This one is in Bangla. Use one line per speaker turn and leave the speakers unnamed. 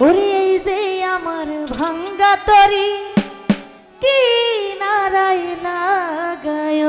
ওরে এই যে আমার ভাঙ্গা তরি কি নারায় লাগায়?